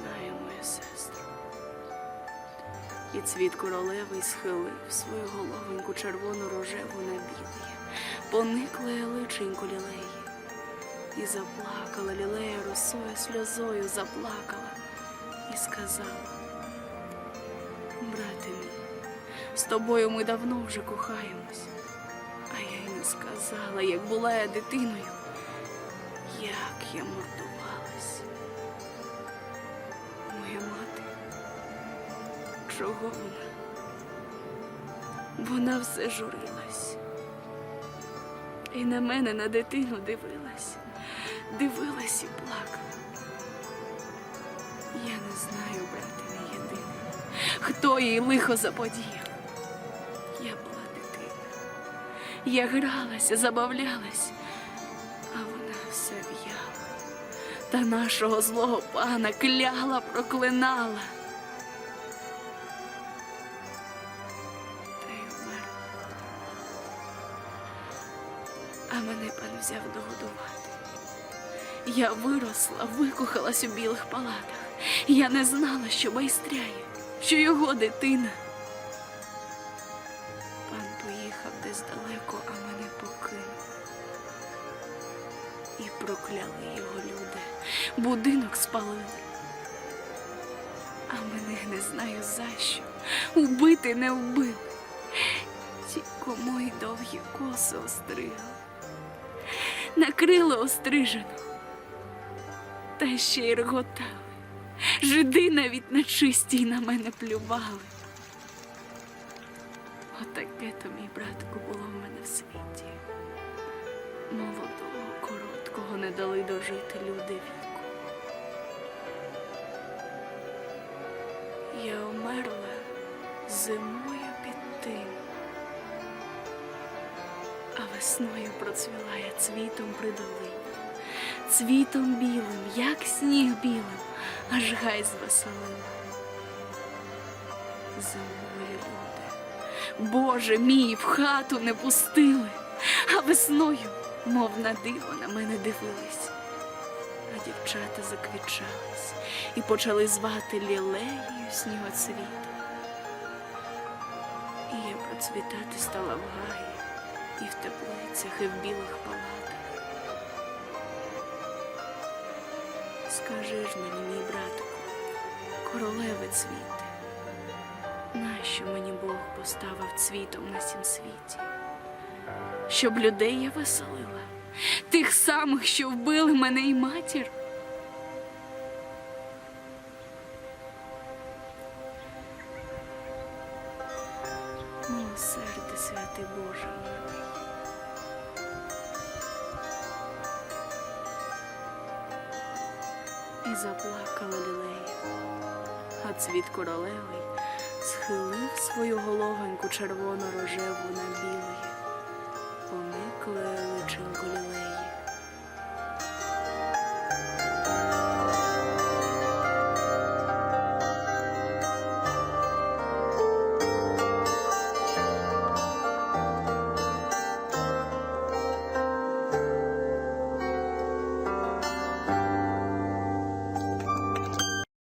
Я знаю, моя сестра. І цвіт королеви схилив свою головоньку червону рожеву на білеє, поникла личенько лілеї. І заплакала лілея росою сльозою заплакала і сказала: Брате мій, з тобою ми давно вже кохаємось. А я й не сказала, як була я дитиною, як я мордувалась. Чого вона? Все журилась. І на мене, на дитину дивилась, дивилась і плакала. Я не знаю, брате мій єдиний, хто їй лихо заподіяв. Я була дитина. Я гралася, забавлялась, а вона все в'яла. Та нашого злого пана кляла, проклинала. Мене пан взяв догодувати. Я виросла, викохалась у білих палатах. Я не знала, що байстряє, що його дитина. Пан поїхав десь далеко, а мене покинув. І прокляли його люди. Будинок спалили. А мене не знаю за що. Убити не вбили. Тільки мої довгі коси остригли. Накрили острижену. Та ще й реготали. Жиди навіть нечисті й на мене плювали. Отаке то, мій братку, було в мене в світі. Молодого, короткого не дали дожити люди віку. Я умерла зимою під тим, а весною процвіла я цвітом при цвітом білим, як сніг білим, аж гай звеселила. Зимою люди, Боже мій, в хату не пустили, а весною, мов на диво, на мене дивились. А дівчата заквічались і почали звати лілеєю снігоцвіт. І я процвітати стала в гаї, і в теплицях, і в білих палатах. Скажи ж мені, мій братику, королеви цвіти, нащо мені Бог поставив цвітом на сім світі? Щоб людей я веселила, тих самих, що вбили мене і матір. Милосердя, святий Боже милий. І заплакала лілея, а цвіт королеви схилив свою головеньку червоно рожеву на білий, поникли.